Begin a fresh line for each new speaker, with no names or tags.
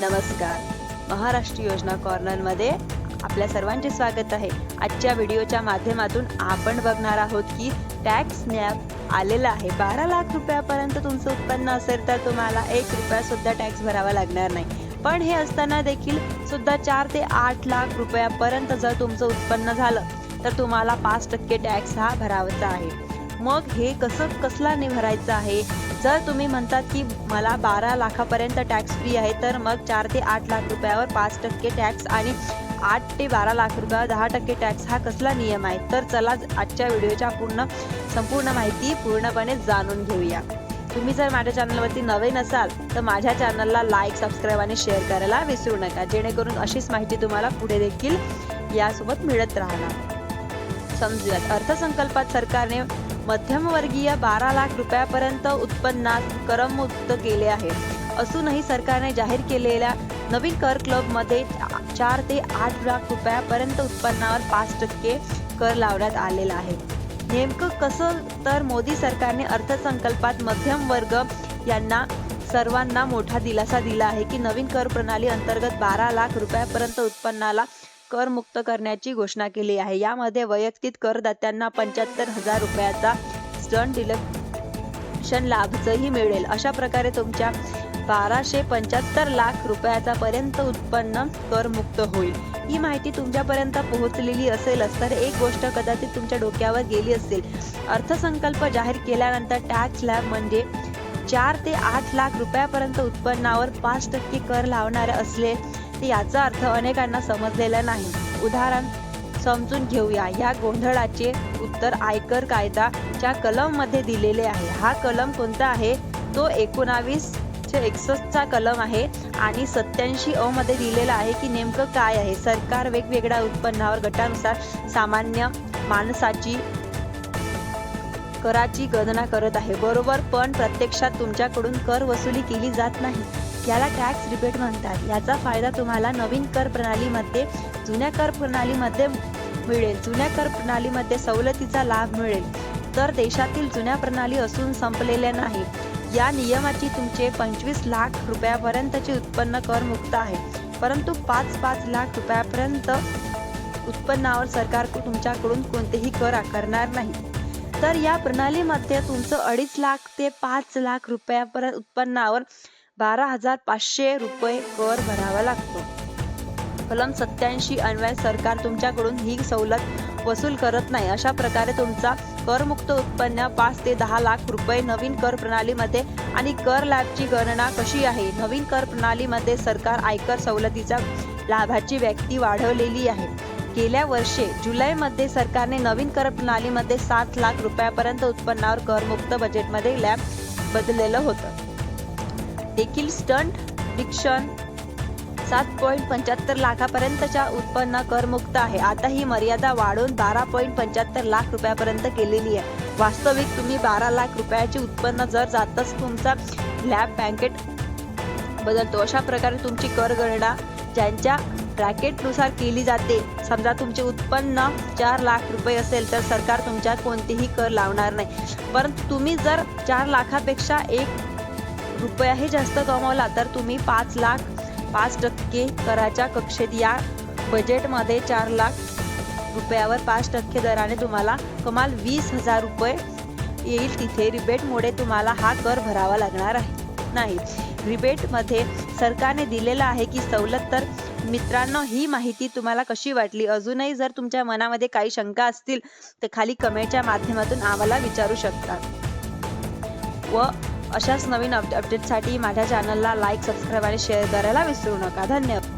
नमस्कार. महाराष्ट्र योजना कॉर्नरमध्ये आपल्या सर्वांचे स्वागत आहे. आजच्या व्हिडिओच्या माध्यमातून आपण बघणार आहोत की टॅक्स स्नॅप आलेला आहे. बारा लाख रुपयापर्यंत तुमचं उत्पन्न असेल तर तुम्हाला एक रुपया सुद्धा टॅक्स भरावा लागणार नाही. पण हे असताना देखील सुद्धा चार ते आठ लाख रुपयापर्यंत जर तुमचं उत्पन्न झालं तर तुम्हाला पाच टक्के टॅक्स हा भरावाचा आहे. मग हे कसं कसला निभरायचं भरायचं आहे? जर तुम्ही म्हणतात की मला बारा लाखापर्यंत टॅक्स फ्री आहे तर मग चार ते आठ लाख रुपयावर पाच टक्के टॅक्स आणि आठ ते बारा लाख रुपयावर दहा टक्के टॅक्स हा कसला नियम आहे? तर चला आजच्या व्हिडिओच्या पूर्ण संपूर्ण माहिती पूर्णपणे जाणून घेऊया. तुम्ही जर माझ्या चॅनलवरती नवीन असाल तर माझ्या चॅनलला लाईक सबस्क्राईब आणि शेअर करायला विसरू नका. जेणेकरून अशीच माहिती तुम्हाला पुढे देखील यासोबत मिळत राहणार. समजूयात अर्थसंकल्पात सरकारने मध्यमवर्गीय बारा लाख रुपयापर्यंत उत्पन्नात करमुक्त केले आहे. असूनही सरकारने जाहीर केलेल्या नवीन कर क्लबमध्ये चार ते आठ लाख रुपयापर्यंत उत्पन्नावर पाच टक्के कर लावण्यात आलेला आहे. नेमकं कसं? तर मोदी सरकारने अर्थसंकल्पात मध्यम वर्ग यांना सर्वांना मोठा दिलासा दिला आहे की नवीन कर प्रणाली अंतर्गत बारा लाख रुपयापर्यंत उत्पन्नाला करमुक्त करण्याची घोषणा केली आहे. यामध्ये वैयक्तिक करदात्यांना पंच्याहत्तर हजार रुपयाचा स्टन डिलक्शन लाभचंही मिळेल. अशा प्रकारे तुमच्या बाराशे पंच्याहत्तर लाख रुपयाचा पर्यंत उत्पन्न करमुक्त होईल. ही माहिती तुमच्यापर्यंत पोहोचलेली असेलच तर एक गोष्ट कदाचित तुमच्या डोक्यावर गेली असेल. अर्थसंकल्प जाहीर केल्यानंतर टॅक्स लॅब म्हणजे चार ते आठ लाख रुपयापर्यंत उत्पन्नावर पाच टक्के कर लावणारे असले याचा अर्थ अनेकांना समजलेला नाही. उदाहरण समजून घेऊया. या गोंधळाचे उत्तर आयकर कायदाच्या कलममध्ये दिलेले आहे. हा कलम कोणता आहे? तो एकोणावीस एकसष्टचा कलम आहे आणि सत्याऐंशी अ मध्ये दिलेला आहे की नेमकं काय आहे? सरकार वेगवेगळ्या उत्पन्नावर गटानुसार सामान्य माणसाची कराची गणना करत आहे. बरोबर पण प्रत्यक्षात तुमच्याकडून कर वसुली केली जात नाही. याला टॅक्स रिबेट म्हणतात. याचा फायदा तुम्हाला नवीन कर प्रणालीमध्ये जुन्या कर प्रणालीमध्ये मिळेल. जुन्या कर प्रणालीमध्ये सवलतीचा लाभ मिळेल. तर देशातील जुन्या प्रणाली असून संपलेल्या नाही. या नियमाची तुमचे पंचवीस लाख रुपयापर्यंतचे उत्पन्न कर मुक्त आहे. परंतु पाच पाच लाख रुपयापर्यंत उत्पन्नावर सरकार तुमच्याकडून कोणतेही कर आकारणार नाही. तर या प्रणालीमध्ये तुमचं अडीच लाख ते पाच लाख रुपयापर्यंत उत्पन्नावर बारा हजार पाचशे रुपये कर भरावा लागतो. कलम सत्याऐंशी अन्वय सरकार तुमच्याकडून ही सवलत वसूल करत नाही. अशा प्रकारे तुमचा करमुक्त उत्पन्न पाच ते दहा लाख रुपये नवीन कर प्रणालीमध्ये आणि कर लाभची गणना कशी आहे? नवीन कर प्रणालीमध्ये सरकार आयकर सवलतीच्या लाभाची व्यक्ती वाढवलेली आहे. गेल्या वर्षी जुलैमध्ये सरकारने नवीन कर प्रणालीमध्ये सात लाख रुपयापर्यंत उत्पन्नावर करमुक्त बजेटमध्ये लॅब बदललेलं होतं. देखील स्टंट डिक्शन सात पॉईंट पंच्याहत्तर लाखापर्यंतच्या उत्पन्न करमुक्त आहे. आता ही मर्यादा वाढून बारा पॉईंट पंच्याहत्तर लाख रुपयापर्यंत केलेली आहे. वास्तविक तुम्ही बारा लाख रुपयाचे उत्पन्न जर जातच तुमचा लॅब बँकेट बदलतो अशा प्रकारे तुमची कर गणना ज्यांच्या ब्रॅकेटनुसार केली जाते समजा तुमचे उत्पन्न चार लाख रुपये असेल तर सरकार तुमच्यात कोणतेही कर लावणार नाही. परंतु तुम्ही जर चार लाखापेक्षा एक रुपयाही जास्त कमावला तर तुम्ही पाच लाख पाच टक्के कराच्या कक्षेत या बजेटमध्ये चार लाख रुपयावर पाच टक्के दराने तुम्हाला कमाल वीस हजार रुपये येईल तिथे. रिबेटमुळे तुम्हाला हा कर भरावा लागणार आहे. नाही रिबेटमध्ये सरकारने दिलेला आहे की सवलत तर मित्रांनो ही माहिती तुम्हाला कशी वाटली? अजूनही जर तुमच्या मनामध्ये काही शंका असतील तर खाली कमेंटच्या माध्यमातून आम्हाला विचारू शकता. व अशाच नवीन अपडेटसाठी माझ्या चॅनलला लाईक सबस्क्राईब आणि शेअर करायला विसरू नका. धन्यवाद.